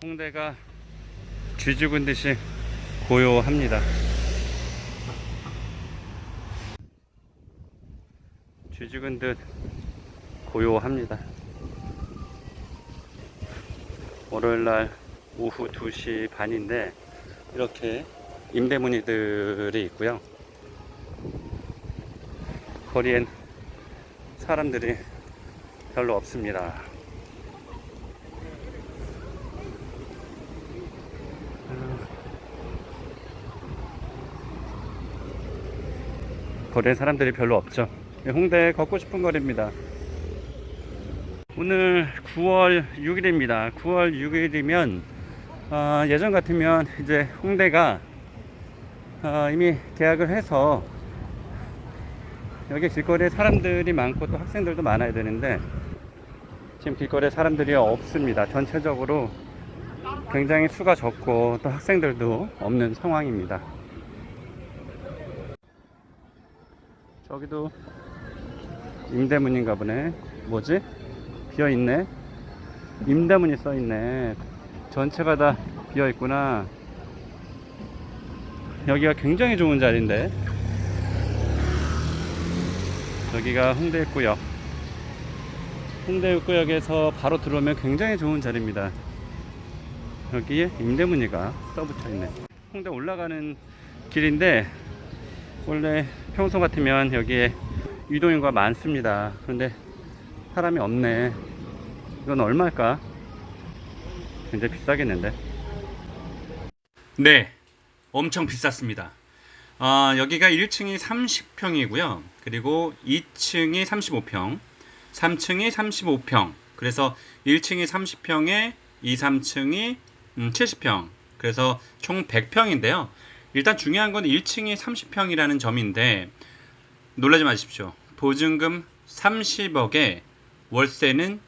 홍대가 쥐 죽은 듯이 고요합니다. 쥐 죽은 듯 고요합니다. 월요일 날 오후 2시 반인데 이렇게 임대문의들이 있고요. 거리엔 사람들이 별로 없습니다. 거리에 사람들이 별로 없죠. 홍대 걷고 싶은 거리입니다. 오늘 9월 6일입니다. 9월 6일이면 어, 예전 같으면 이제 홍대가 어, 이미 계약을 해서 여기 길거리에 사람들이 많고 또 학생들도 많아야 되는데 지금 길거리에 사람들이 없습니다. 전체적으로 굉장히 수가 적고 또 학생들도 없는 상황입니다. 저기도 임대문인가 보네. 뭐지? 비어 있네. 임대문이 써 있네. 전체가 다 비어 있구나. 여기가 굉장히 좋은 자리인데. 여기가 홍대 입구역. 홍대 입구역에서 바로 들어오면 굉장히 좋은 자리입니다. 여기에 임대문이가 써붙여 있네. 홍대 올라가는 길인데 원래 평소 같으면 여기에 유동인구가 많습니다. 그런데 사람이 없네. 이건 얼마일까? 굉장히 비싸겠는데. 네, 엄청 비쌌습니다. 아, 여기가 1층이 30평이고요. 그리고 2층이 35평, 3층이 35평. 그래서 1층이 30평에 2, 3층이 70평. 그래서 총 100평인데요. 일단 중요한 건 1층이 30평이라는 점인데 놀라지 마십시오. 보증금 30억에 월세는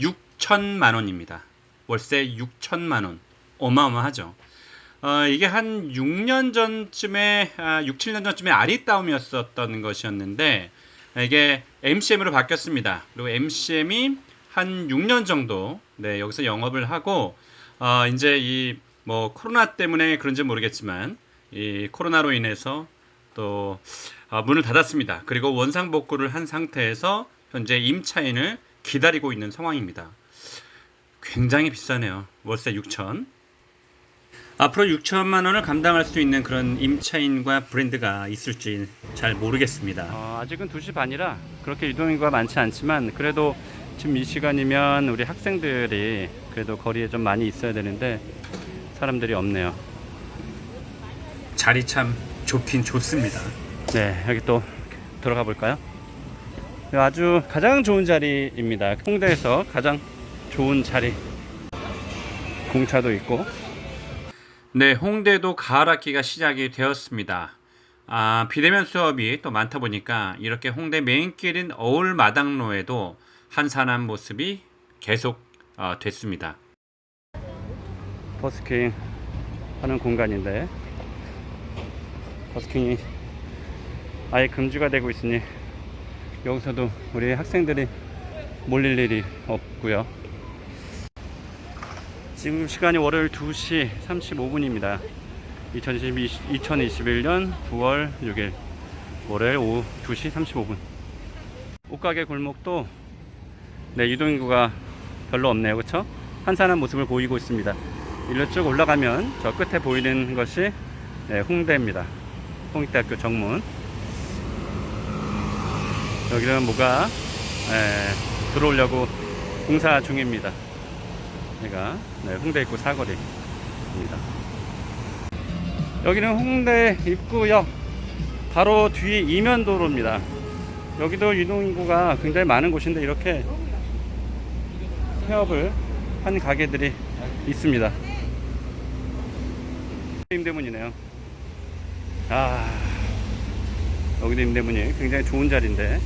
6천만 원입니다. 월세 6천만 원. 어마어마하죠. 어, 이게 한 6년 전쯤에, 아, 6, 7년 전쯤에 아리따움이었었던 것이었는데, 이게 MCM으로 바뀌었습니다. 그리고 MCM이 한 6년 정도, 네, 여기서 영업을 하고, 어, 이제 이, 뭐, 코로나 때문에 그런지 모르겠지만, 이 코로나로 인해서 또, 아, 문을 닫았습니다. 그리고 원상 복구를 한 상태에서 현재 임차인을 기다리고 있는 상황입니다. 굉장히 비싸네요. 월세 6천. 앞으로 6천만 원을 감당할 수 있는 그런 임차인과 브랜드가 있을지 잘 모르겠습니다. 어, 아직은 2시 반이라 그렇게 유동인구가 많지 않지만 그래도 지금 이 시간이면 우리 학생들이 그래도 거리에 좀 많이 있어야 되는데 사람들이 없네요. 자리 참 좋긴 좋습니다. 네, 여기 또 들어가 볼까요? 아주 가장 좋은 자리입니다. 홍대에서 가장 좋은 자리. 공차도 있고. 네, 홍대도 가을 학기가 시작이 되었습니다. 아, 비대면 수업이 또 많다 보니까 이렇게 홍대 메인길인 어울마당로에도 한산한 모습이 계속 어, 됐습니다. 버스킹 하는 공간인데 버스킹이 아예 금지가 되고 있으니 여기서도 우리 학생들이 몰릴 일이 없고요. 지금 시간이 월요일 2시 35분입니다. 2021년 9월 6일 월요일 오후 2시 35분. 옷가게 골목도 네, 유동인구가 별로 없네요. 그렇죠? 한산한 모습을 보이고 있습니다. 일로 쭉 올라가면 저 끝에 보이는 것이 네, 홍대입니다. 홍익대학교 정문. 여기는 뭐가 에, 들어오려고 공사 중입니다. 여기가 네, 홍대 입구 사거리입니다. 여기는 홍대 입구역 바로 뒤 이면 도로입니다. 여기도 유동인구가 굉장히 많은 곳인데 이렇게 폐업을 한 가게들이 있습니다. 임대문이네요. 아, 여기도 임대문이 굉장히 좋은 자리인데.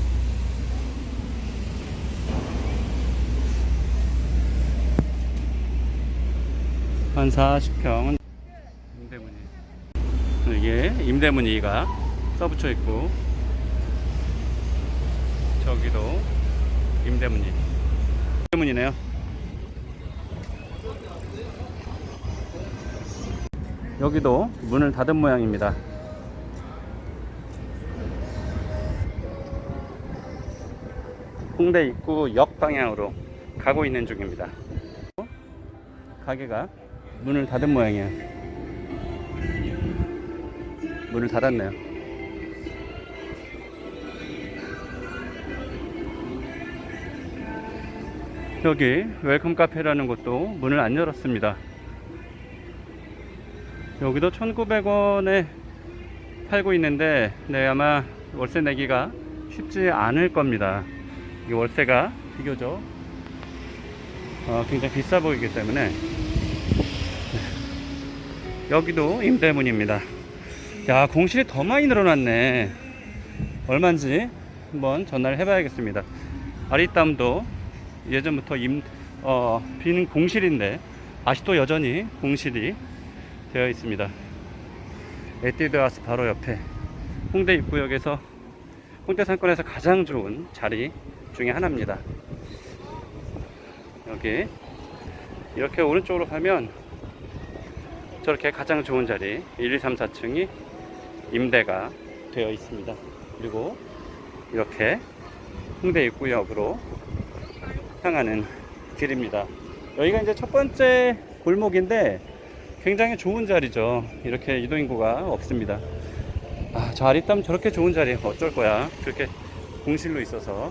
한 40평은 임대문이. 이게 임대문이가 써붙여 있고, 저기도 임대문이. 임대문이네요. 여기도 문을 닫은 모양입니다. 홍대 입구 역 방향으로 가고 있는 중입니다. 가게가 문을 닫은 모양이에요. 문을 닫았네요. 여기 웰컴 카페라는 곳도 문을 안 열었습니다. 여기도 1,900원에 팔고 있는데 네, 아마 월세 내기가 쉽지 않을 겁니다. 이 월세가 비교적 어, 굉장히 비싸 보이기 때문에 네. 여기도 임대문입니다. 야 공실이 더 많이 늘어났네. 얼마인지 한번 전화를 해봐야겠습니다. 아리따움도 예전부터 임, 어, 빈 공실인데 아직도 여전히 공실이 되어 있습니다. 에뛰드하우스 바로 옆에 홍대 입구역에서 홍대 상권에서 가장 좋은 자리 중에 하나입니다. 여기 이렇게 오른쪽으로 가면 저렇게 가장 좋은 자리 1, 2, 3, 4층이 임대가 되어 있습니다. 그리고 이렇게 홍대 입구역으로 향하는 길입니다. 여기가 이제 첫 번째 골목인데 굉장히 좋은 자리죠. 이렇게 이동인구가 없습니다. 아, 저 아리따면 저렇게 좋은 자리 어쩔 거야. 그렇게 공실로 있어서.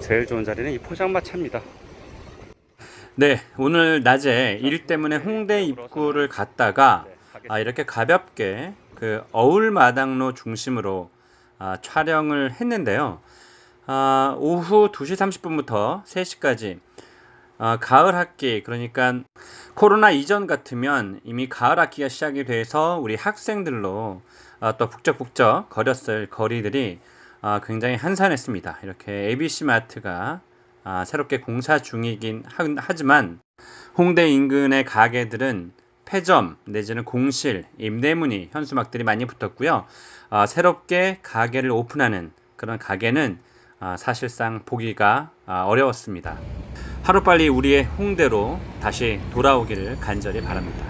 제일 좋은 자리는 이 포장마차입니다. 네, 오늘 낮에 일 때문에 홍대 입구를 갔다가 아, 이렇게 가볍게 그 어울마당로 중심으로 아, 촬영을 했는데요. 아, 오후 2시 30분부터 3시까지 아, 가을 학기 그러니까 코로나 이전 같으면 이미 가을 학기가 시작이 돼서 우리 학생들로 아, 또 북적북적 거렸을 거리들이 아, 굉장히 한산했습니다. 이렇게 ABC 마트가 아, 새롭게 공사 중이긴 하, 하지만 홍대 인근의 가게들은 폐점 내지는 공실, 임대문이 현수막들이 많이 붙었고요. 아, 새롭게 가게를 오픈하는 그런 가게는 아, 사실상 보기가 아, 어려웠습니다. 하루빨리 우리의 홍대로 다시 돌아오기를 간절히 바랍니다.